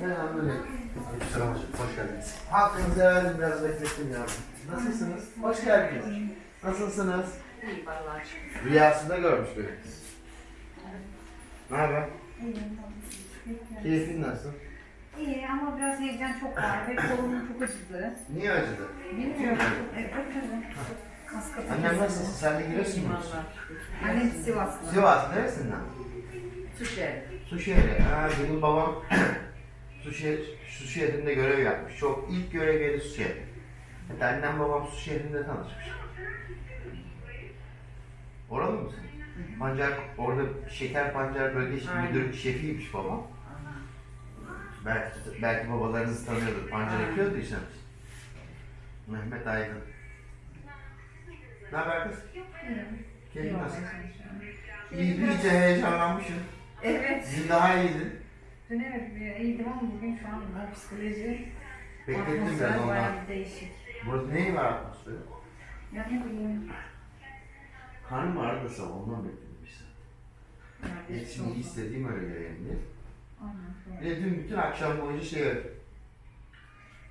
Selamünaleyküm. Aleykümselam. Hoş geldiniz. Hakkınızı helal biraz beklettim yavrum. Nasılsınız? Hoş geldiniz. Nasılsınız? İyi vallahi. Rüyasında görmüş beni. Ne haber? Keyfin nasıl? İyi ama biraz heyecan çok var ve kolum çok acıdı. Niye acıdı? Bilmiyorum. Evet, bakalım. Kas katı Annem nasılsın? Sen de Giresun musun? Annem Sivaslı. Sivas neresinden? Suşehir. Suşehir'e. Ha benim babam Suşehir, Suşehir'inde görev yapmış. Çok ilk görev yeri Suşehir. Hatta annem babam Suşehir'inde tanışmış. Oralı mısın? Pancar, orada şeker pancar bölgesi müdür şefiymiş babam. Belki, belki babalarınız tanıyordur. Pancar ekiyordu işte. Mehmet Aydın. Ne haber kız? Keyfin nasıl? İyi, iyice heyecanlanmışsın. Evet. Dün daha iyiydin. Dün evet bir iyiydim ama bugün şu an o psikoloji Beklettim atmosfer ben ondan. bayağı bir değişik. Burada neyi var atmosferi? Ya ne bileyim. Karnım ağrıdı sabah ondan bekledim işte. Yani Yetişmeyi çok- istediğim öyle geleyim diye. Aynen. Bir de dün bütün akşam boyunca şey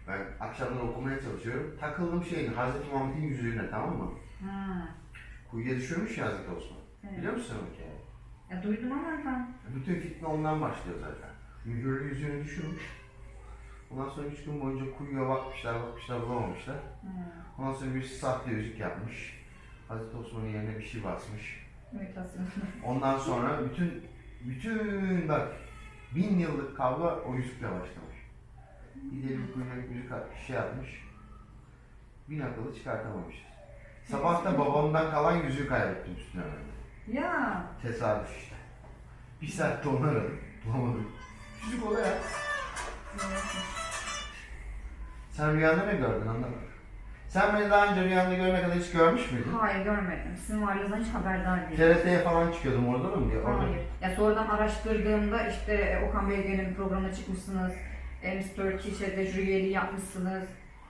ben akşamları okumaya çalışıyorum. Takıldım şeyin Hazreti Muhammed'in yüzüğüne tamam mı? Ha. Kuyuya düşürmüş ya Hazreti Osman. Evet. Biliyor musun o hikayeyi? Ya duydum ama ben. Bütün fitne ondan başlıyor zaten. Mühürlü yüzüğünü düşürmüş. Ondan sonra üç gün boyunca kuyuya bakmışlar, bakmışlar, bulamamışlar. Ha. Ondan sonra birisi sahte yüzük yapmış. Hazreti Osman'ın yerine bir şey basmış. Ondan sonra bütün bütün bak bin yıllık kavga o yüzükle başlamış. Bir de bir kuyuya yüzük şey yapmış. Bin akıllı çıkartamamış. Sabah da babamdan kalan yüzüğü kaybettim üstüne ben. Ya. Tesadüf işte. Bir saatte onu aradım. Bulamadım. Yüzük o da ya. Sen rüyanda ne gördün anlamadım. Sen beni daha önce rüyanda görene kadar hiç görmüş müydün? Hayır görmedim. Sizin varlığınızdan hiç haberdar değilim. TRT'ye falan çıkıyordum orada mı diye. Orada. Hayır. Ya sonradan araştırdığımda işte Okan Beygen'in programına çıkmışsınız. E, Miss Turkey'e de jüri üyeliği yapmışsınız.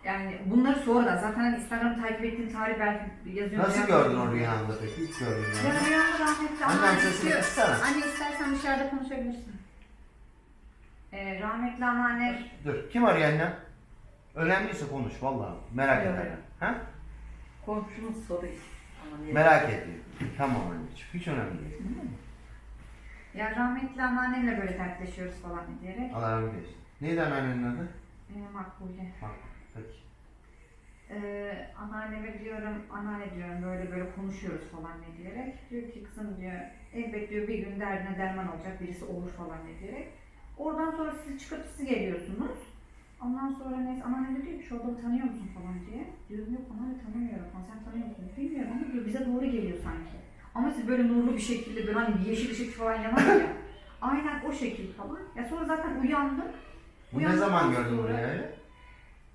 Yani bunları sonradan zaten hani Instagram'ı takip ettiğim tarih belki yazıyorum. Nasıl gördün o rüyanda peki? İlk gördün Ya yani. rüyamda rahmetli Annem anneannem sesini istiyor. kıssana. Anne istersen dışarıda konuşabilirsin. E, rahmetli anneanne Dur. Kim arıyor annem? Önemliyse konuş vallahi. Merak Yok, yok. Ha? komşumuz soruyor. Merak ediyorum. Tamam anneciğim. Hiç önemli değil. Ya rahmetli anneannemle böyle dertleşiyoruz falan diyerek. Allah rahmet eylesin. Neydi anneannenin adı? E, makbule. Bak. Peki. Ee, anneanneme diyorum, anneanne diyorum böyle böyle konuşuyoruz falan ne diyerek. Diyor ki kızım diyor, elbet diyor bir gün derdine derman olacak birisi olur falan ne diyerek. Oradan sonra siz çıkıp siz geliyorsunuz. Ondan sonra neyse anneanne de diyor ki şu adamı tanıyor musun falan diye. Diyorum yok anneanne tanımıyorum falan sen tanıyor musun? Bilmiyorum ama diyor bize doğru geliyor sanki. Ama siz böyle nurlu bir şekilde böyle hani bir yeşil ışık falan yanar ya. Aynen o şekil falan. Ya sonra zaten uyandım. Bu ne Uyandıktan zaman gördün sonra- rüyayı?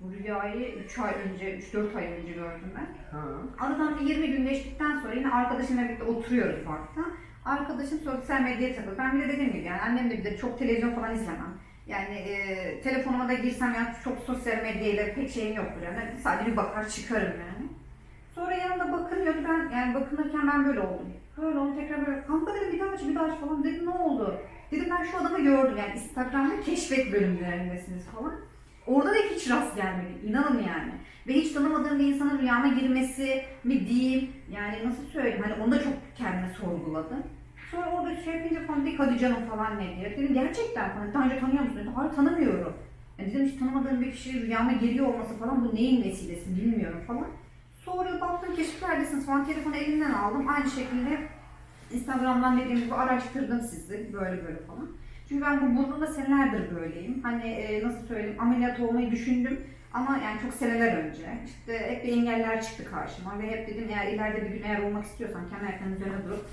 Bu rüyayı 3 ay önce, 3-4 ay önce gördüm ben. Ha. Aradan bir 20 gün geçtikten sonra yine arkadaşımla birlikte oturuyoruz parkta. Arkadaşım sosyal medyaya takıldı. Ben bir de dediğim gibi yani annem de bir de çok televizyon falan izlemem. Yani e, telefonuma da girsem yani çok sosyal medyayla pek şeyim yoktur yani. Sadece bir bakar çıkarım yani. Sonra yanında bakınıyordu ben yani bakınırken ben böyle oldum. Böyle oldu tekrar böyle kanka dedim bir daha aç bir daha aç falan dedim ne oldu? Dedim ben şu adamı gördüm yani Instagram'da keşfet bölümlerindesiniz falan. Orada da hiç rast gelmedi. İnanın yani. Ve hiç tanımadığım bir insanın rüyama girmesi mi diyeyim. Yani nasıl söyleyeyim. Hani onu da çok kendime sorguladım. Sonra orada şey yapınca falan dedik hadi canım falan ne diye. Dedim gerçekten falan. Daha önce tanıyor musun? Dedi. Hayır tanımıyorum. Yani dedim hiç tanımadığım bir kişi rüyama giriyor olması falan bu neyin vesilesi bilmiyorum falan. Sonra baktım keşiflerdesiniz falan telefonu elimden aldım. Aynı şekilde Instagram'dan dediğim gibi araştırdım sizi böyle böyle falan. Çünkü ben bu burnumda senelerdir böyleyim. Hani e, nasıl söyleyeyim ameliyat olmayı düşündüm ama yani çok seneler önce. İşte hep bir engeller çıktı karşıma ve hep dedim eğer ileride bir gün eğer olmak istiyorsam kendi ayaklarımın üzerine durup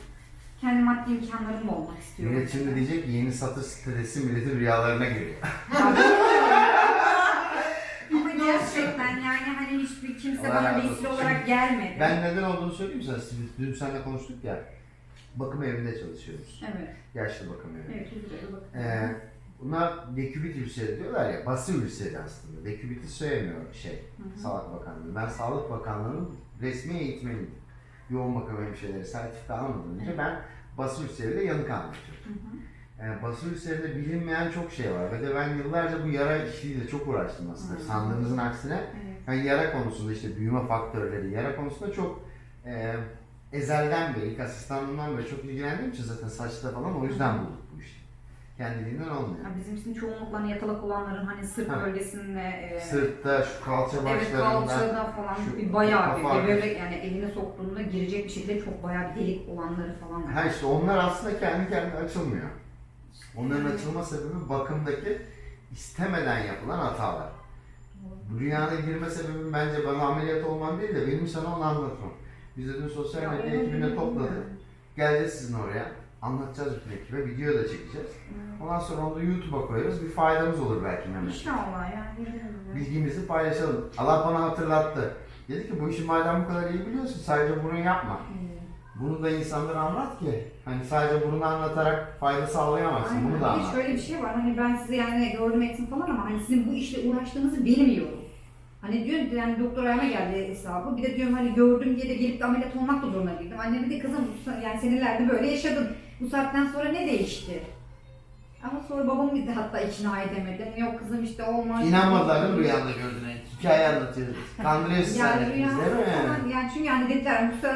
kendi maddi imkanlarımla olmak istiyorum. Millet şimdi diyecek ki yeni satış sitesi milletin rüyalarına giriyor. ama gerçekten yani hani hiçbir kimse Allah bana razı vesile olarak gelmedi. Ben neden olduğunu söyleyeyim sana. Dün seninle konuştuk ya. Bakım evinde çalışıyoruz. Evet. Yaşlı bakım evi. Evet, üzülerek bakın. Ee, bunlar dekübit ülseri diyorlar ya, bası ülseri aslında. Dekübiti söylemiyor şey, hı. Sağlık Bakanlığı. Ben Sağlık Bakanlığı'nın resmi eğitmeniydim. Yoğun bakım hemşireleri sertifika almadan önce ben bası ülseriyle yanık hı. Yani basın üzerinde bilinmeyen çok şey var. Ve de ben yıllarca bu yara işiyle çok uğraştım aslında. Hı. Sandığınızın aksine. Evet. Ben yara konusunda işte büyüme faktörleri, yara konusunda çok e, ezelden beri, ilk asistanlığımdan beri çok ilgilendiğim için zaten saçta falan o yüzden bulduk bu işi. Kendiliğinden olmuyor. Ya bizim için çoğunlukla hani yatalak olanların hani sırt Ha. bölgesinde e, Sırtta, şu kalça Evet başlarında. kalçada falan şu bir bayağı bir gevrek yani eline soktuğunda girecek bir şekilde çok bayağı bir delik olanları falan. Ha işte onlar aslında kendi kendine açılmıyor. Onların açılma sebebi bakımdaki istemeden yapılan hatalar. Bu dünyada girme sebebim bence bana ameliyat olmam değil de benim sana onu anlatmam. Biz de dün sosyal Ya medya ekibine topladık. Geleceğiz sizin oraya. Anlatacağız bütün ekibe. Video da çekeceğiz. Ondan sonra onu da YouTube'a koyarız. Bir faydamız olur belki Mehmet. İnşallah yani. Bilgimizi paylaşalım. Allah bana hatırlattı. Dedi ki bu işi madem bu kadar iyi biliyorsun sadece bunu yapma. Bunu da insanlara anlat ki hani sadece bunu anlatarak fayda sağlayamazsın. Bunu da Aynen. Bir de anlat. şöyle bir şey var hani ben sizi yani gördüm ettim falan ama hani sizin bu işle uğraştığınızı bilmiyorum. Ki yani doktor ayağıma geldi hesabı. Bir de diyorum hani gördüm diye de gelip de ameliyat olmak da zorunda değildim. Annem dedi kızım yani senelerde böyle yaşadın. Bu saatten sonra ne değişti? Ama sonra babam gitti hatta ikna edemedim. Yok kızım işte olmaz. İnanmadılar değil mi rüyanda gördüğüne? Hikaye anlatıyoruz. Kandırıyorsun Yani sen hepimiz değil mi? falan yani çünkü yani dediler bu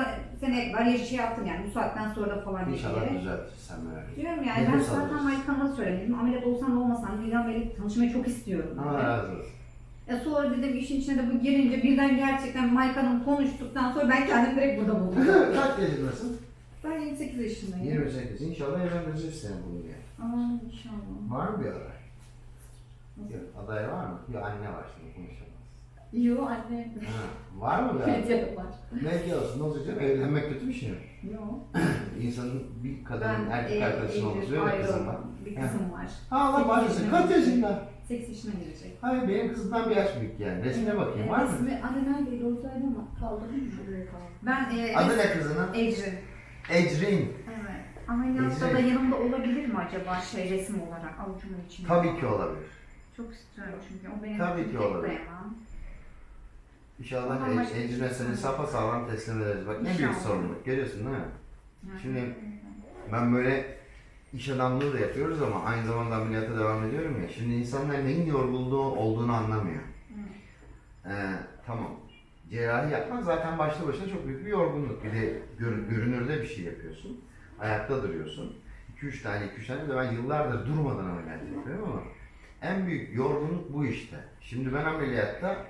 sene var ya şey yaptın yani bu saatten sonra falan İnşallah dediler. düzeltirsen merak etme. Diyorum yani ben zaten alıyorsun. Maykan'a da söyledim. Ameliyat olsam da olmasam Bilal Bey'le tanışmayı çok istiyorum. Allah razı olsun. E sonra dedim işin içine de bu girince birden gerçekten Maykan'ın konuştuktan sonra ben kendimi direkt burada buldum. Kaç yaşındasın? ben 28 yaşındayım. 28. İnşallah evlendireceğiz seni bunu diye. Aa inşallah. Var mı bir aday? Yok, aday var mı? Bir anne var şimdi konuşalım. Yo anne. Ha, var mı bir aday? Var. Belki olsun. Ne olacak canım? Evlenmek kötü bir şey mi? Yo. İnsanın bir kadının Ben erkek e, arkadaşının olması evli, öyle kızım ayrıldım. Bir kızım var. Ha Allah bağışlasın. Kaç yaşında? 8 yaşına girecek. Hayır benim kızımdan bir yaş büyük yani. Resmine bakayım var mı? Resmi anne neredeydi oradaydı ama kaldı mı? Ben e, Adı ne kızının? Ecrin. Ecrin. Evet. Ameliyatta Ecrin. da yanımda olabilir mi acaba şey resim olarak avucumun içinde? Tabii ki olabilir. Çok istiyorum çünkü o benim Tabii için ki tek olabilir. dayanağım. İnşallah Ama başka bir Ecrin'e şey seni yok. sapa sağlam teslim ederiz. Bak ne büyük İnşallah. sorumluluk. Görüyorsun değil mi? Yani- Şimdi- Ben böyle iş adamlığı da yapıyoruz ama aynı zamanda ameliyata devam ediyorum ya. Şimdi insanlar neyin yorulduğu olduğunu anlamıyor. Ee, tamam. Cerrahi yapmak zaten başlı başına çok büyük bir yorgunluk. Bir de gör- görünürde bir şey yapıyorsun. Ayakta duruyorsun. 2-3 tane, 2-3 tane de ben yıllardır durmadan ameliyat yapıyorum ama en büyük yorgunluk bu işte. Şimdi ben ameliyatta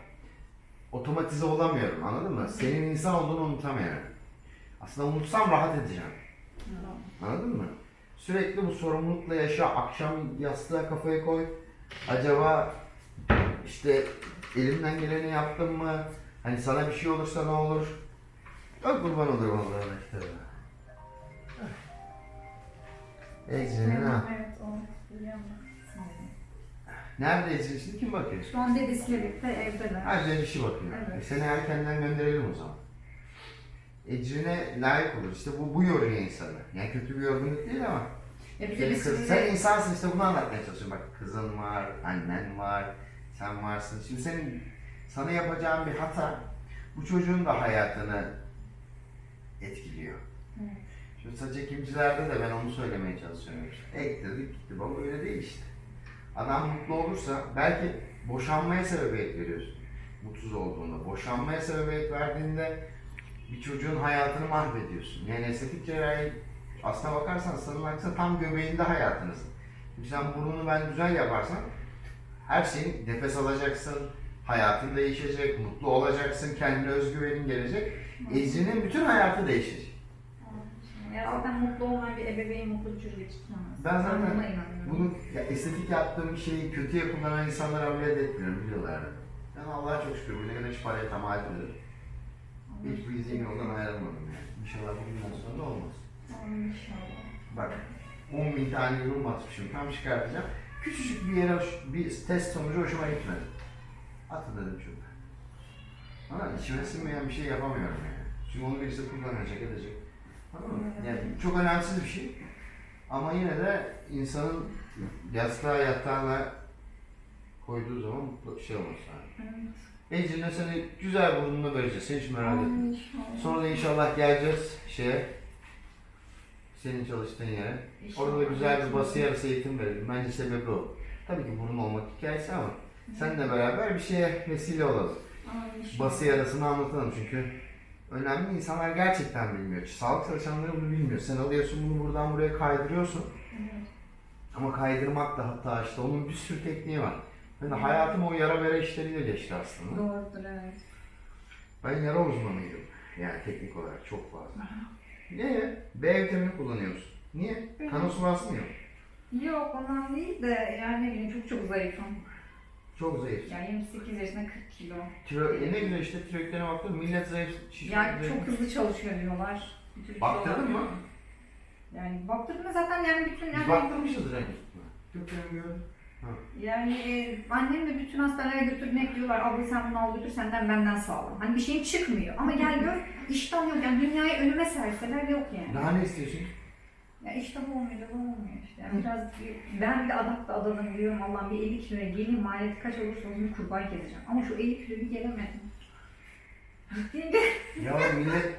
otomatize olamıyorum anladın mı? Senin insan olduğunu unutamıyorum. Aslında unutsam rahat edeceğim. Anladın mı? Sürekli bu sorumlulukla yaşa, akşam yastığa kafayı koy. Acaba işte elimden geleni yaptım mı? Hani sana bir şey olursa ne olur? Çok kurban olurum Allah'ın kitabına. Ecrin ha. Evet o. biliyorum. Nerede Ecrin şimdi kim bakıyor? Şu an dedesiyle birlikte evdeler. Herkes bir şey bakıyor. Evet. E seni erkenden gönderelim o zaman. Ecrin'e layık olur. İşte bu, bu yoruyor insanı. Yani kötü bir yorgunluk değil ama Ya bir de biz kız, sen insansın işte bunu anlatmaya çalışıyorum. Bak kızın var, annen var, sen varsın. Şimdi senin sana yapacağın bir hata bu çocuğun da hayatını etkiliyor. Evet. Şimdi saç ekimcilerde de ben onu söylemeye çalışıyorum. İşte. Ektirdik gitti baba öyle değil işte. Adam mutlu olursa belki boşanmaya sebebiyet veriyorsun. Mutsuz olduğunda. Boşanmaya sebebiyet verdiğinde bir çocuğun hayatını mahvediyorsun. Yani estetik cerrahi aslına bakarsan sanın aksine tam göbeğinde hayatınız. Şimdi sen burnunu ben güzel yaparsan her şeyin nefes alacaksın, hayatın değişecek, mutlu olacaksın, kendine özgüvenin gelecek. Ecrin'in bütün hayatı değişecek. Ya zaten mutlu olmayan bir ebeveyn mutlu bir çocuk yetiştiremez. Ben zaten. Bunu ya estetik yaptığım şeyi kötüye kullanan insanlara ameliyat etmiyorum biliyorlar. Ben Allah'a çok şükür bugüne kadar hiç paraya tamah etmedim. Hiç bu izin yoldan ayrılmadım yani. İnşallah bugünden sonra da olmaz. İnşallah. Bak 10 bin tane yorum atmışım tam çıkartacağım. Küçücük bir yere bir test sonucu hoşuma gitmedi. Atın dedim şurada. Ama içime sinmeyen bir şey yapamıyorum yani. Çünkü onu birisi kullanacak edecek. Anladın mı? Yani çok önemsiz bir şey. Ama yine de insanın yastığa yatağına koyduğu zaman mutlu şey olması lazım. Evet. Ecrin'e seni güzel burnunu vereceğiz. Hiç merak etme. Sonra da inşallah geleceğiz şeye. Senin çalıştığın yere. İnşallah. Orada da güzel bir bası yarısı eğitim verelim. Bence sebebi o. Tabii ki burun olmak hikayesi ama seninle beraber bir şeye vesile olalım. Bası yarasını anlatalım çünkü önemli insanlar gerçekten bilmiyor. Sağlık çalışanları bunu bilmiyor. Sen alıyorsun bunu buradan buraya kaydırıyorsun. Ama kaydırmak da hatta işte onun bir sürü tekniği var. Ben de hayatım o yara vere işleriyle geçti aslında. Doğrudur evet. Ben yara uzmanıydım. Yani teknik olarak çok fazla. Niye? B vitamini kullanıyorsun. Niye? Kan sulansı mı yok? Yok ondan değil de yani ne bileyim çok çok zayıfım. Çok zayıf. Yani 28 yaşında 40 kilo. Tiro, e ne güzel işte tiroidlerine baktım. Millet zayıf. Yani zayıf. çok hızlı çalışıyor diyorlar. Tür Baktırdın mı? Yani baktırdım da zaten yani bütün Biz yani, baktırmışızdır hani. Götürün gördüm. Yani e, annem de bütün hastanelere götürdüğünde hep diyorlar abla sen bunu al götür senden benden sağlam. Hani bir şeyin çıkmıyor ama gel gör iştah yok yani dünyayı önüme serseler yok yani. Daha ne istiyorsun? Ya iştah olmuyor da olmuyor işte. Yani biraz ben de adapte adadım diyorum Allah'ım bir 50 kiloya geleyim maliyeti kaç olursa olsun bir kurban keseceğim. Ama şu 50 kiloya bir gelemedim. Ciddiyim Ya millet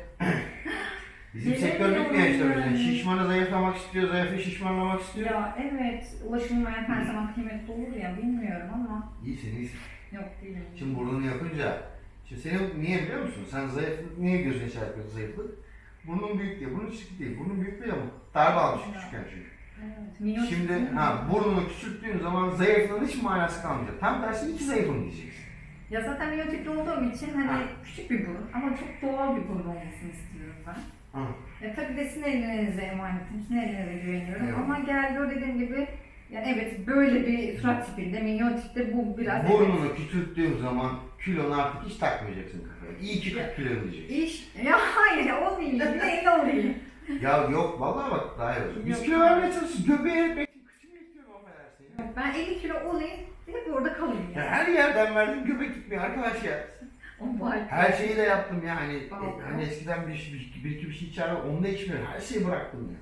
Bizim Yemin sektör bitmiyor işte. Şişmanı zayıflamak istiyor, zayıfı şişmanlamak istiyor. Ya evet ulaşılmayan her zaman kıymetli olur ya bilmiyorum ama İyisin iyisin. yok değilim. Şimdi burnunu yapınca, şimdi senin niye biliyor musun? Sen zayıflık, niye gözüne çarpıyor zayıflık? Burnun büyük değil, burnun küçük değil. Burnun büyük değil ama darbe almış küçükken çünkü. Evet, minyon Şimdi çıktı. ha burnunu küçülttüğün zaman zayıflığın hiç manası kalmayacak. Tam tersi iki zayıfım diyeceksin. Ya zaten minyotikli olduğum için hani Ha. küçük bir burun ama çok doğal bir burun olmasını istiyorum ben. Ya tabii de sizin elinize emanetim, sizin elinize güveniyorum Evet. ama geldi o dediğim gibi yani evet böyle bir surat tipinde, minyon tipte bu biraz evet. Burnunu küçülttüğün zaman kilonu artık hiç takmayacaksın kafaya. İyi ki 40 kilo diyeceksin. İş, ya hayır ya olmayayım, ne olayım. ya yok vallahi bak daha iyi olsun. Biz Yok. kilo vermeye. Göbeği eritmek için kıçımı istiyorum affedersin ya. Ben 50 kilo olayım, hep orada kalayım Ya ya. her yerden verdim göbek gitmiyor arkadaş ya. Her şeyi de yaptım yani. E, Vallahi. Hani eskiden bir, bir, bir iki bir şey içerdim onu da içmiyorum. Her şeyi bıraktım ya.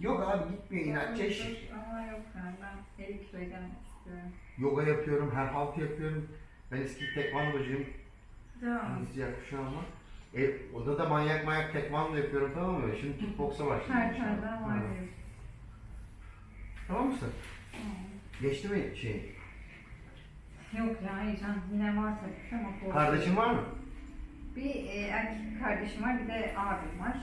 Yok abi gitmiyor inatçı eşek. Ama yok yani ben 50 kiloya gelmek istiyorum. Yoga yapıyorum, her haltı yapıyorum. Ben eski tekvandocuyum. Şu an var. E, oda da manyak manyak tekvando yapıyorum tamam mı? Şimdi kickboksa başladım. Her yerden var. Tamam mısın? Tamam. Geçti mi şey? Yok ya heyecan yine var tabii ki ama korkuyorum. Kardeşin var mı? Bir e, erkek kardeşim var bir de abim var.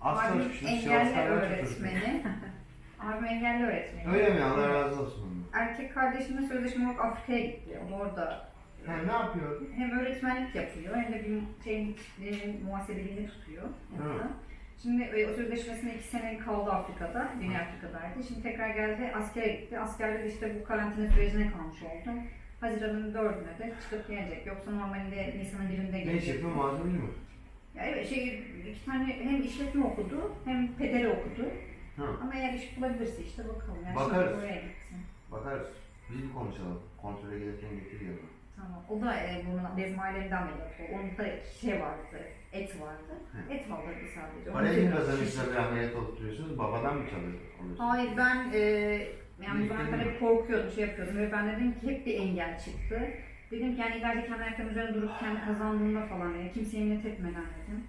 Az abim çalışmışsınız. engelli Sivas'tan kaç öğretmeni. abim engelli öğretmeni. Öyle mi? Allah razı olsun. ondan. Erkek kardeşimle sözleşme olarak Afrika'ya gitti. Orada Ha, ne yapıyor? hem öğretmenlik yapıyor hem de bir şey e, muhasebeliğini tutuyor. Şimdi e, o sözleşmesinde iki sene kaldı Afrika'da, Güney Afrika'daydı. Şimdi tekrar geldi, askere gitti. Askerde de işte bu karantina sürecine kalmış oldu. Haziran'ın dördüne de çıkıp gelecek. Yoksa normalde Nisan'ın birinde Ne iş gelecek. yapıyor? Malzemeci mi? Ya evet, şey, iki tane hem işletme okudu hem pederi okudu. Ha. Ama eğer iş bulabilirse işte bakalım. Yani Bakarız. Şimdi oraya gitsin. Bakarız. Biz bir konuşalım. Kontrole gelirken getir yanına. Tamam. O da e, bunun bezmalemden ameliyat oldu. Onun da şey vardı, et vardı. Hı. Et aldırdı sadece. Onu Parayı şişirdi. bir ameliyat olup duruyorsunuz? Babadan mı çalıyorsunuz? Hayır ben e, yani ben dedim hep korkuyordum, şey yapıyordum ve ben dedim ki hep bir engel çıktı. Dedim ki yani ileride kendi ayaklarım üzerine durup kendi kazandığımda falan yani kimseye minnet etmeden dedim.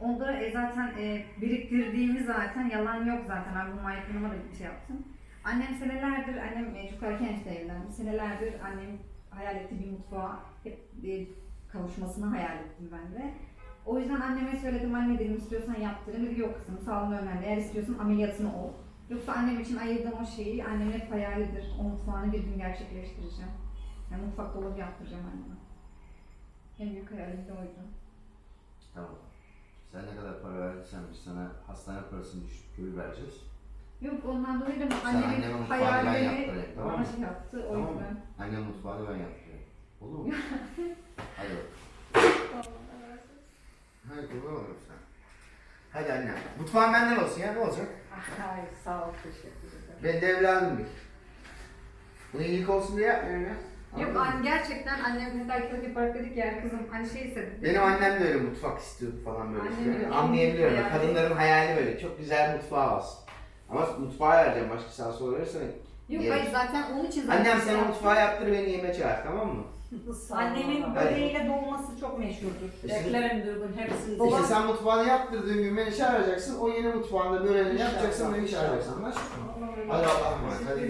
Onda e, zaten e, biriktirdiğimi zaten yalan yok zaten ben bu malikanıma da bir şey yaptım. Annem senelerdir, annem e, çok erken işte evlendi. Senelerdir annem hayal ettiği bir mutfağa hep bir kavuşmasını hayal ettim ben de. O yüzden anneme söyledim anne dedim istiyorsan yaptırın. Dedi yok kızım sağlığın önemli. Eğer istiyorsan ameliyatını ol. Yoksa annem için ayırdığım o şeyi annemin hep hayalidir. O mutfağını bir gün gerçekleştireceğim. Yani mutfak dolabı yaptıracağım anneme. En büyük hayalim de oydu. Tamam. Sen ne kadar para verdiysen biz sana hastane parasını düşük koyu vereceğiz. Yok ondan dolayı da Sen annemin anneme mutfağını ben hayalini yaptırayım tamam bana mı? şey yaptı. O Tamam mı? yüzden. Annem mutfağını ben yaptırayım. Olur mu? Hadi bakalım. Hadi kurban olurum sen. Hadi anne. Mutfağın benden olsun ya ne olacak? Hayır sağ ol teşekkür ederim. Ben de bir. Bu iyilik olsun diye yapmıyorum ya. Yok Anladın mı? an, gerçekten annem belki de yaparak dedik ya kızım hani şey istedi. Benim annem de öyle mutfak istiyordu falan böyle. İşte. en Anlayabiliyorum. hayali- Kadınların hayali böyle. Çok güzel mutfağı olsun. Ama mutfağa vereceğim. Başka sağa sola verirsen Yok hayır zaten onun için zaten Annem şey sen mutfağı yaptır beni yemeğe çağır tamam mı? Annemin böreğiyle dolması çok meşhurdur. Beklerim bir gün hepsini. İşte Babam sen mutfağını yaptırdığın gün beni çağıracaksın. O yeni mutfağında böreğini yapacaksın beni çağıracaksın. Anlaştık mı? Hadi Allah'a emanet. Hadi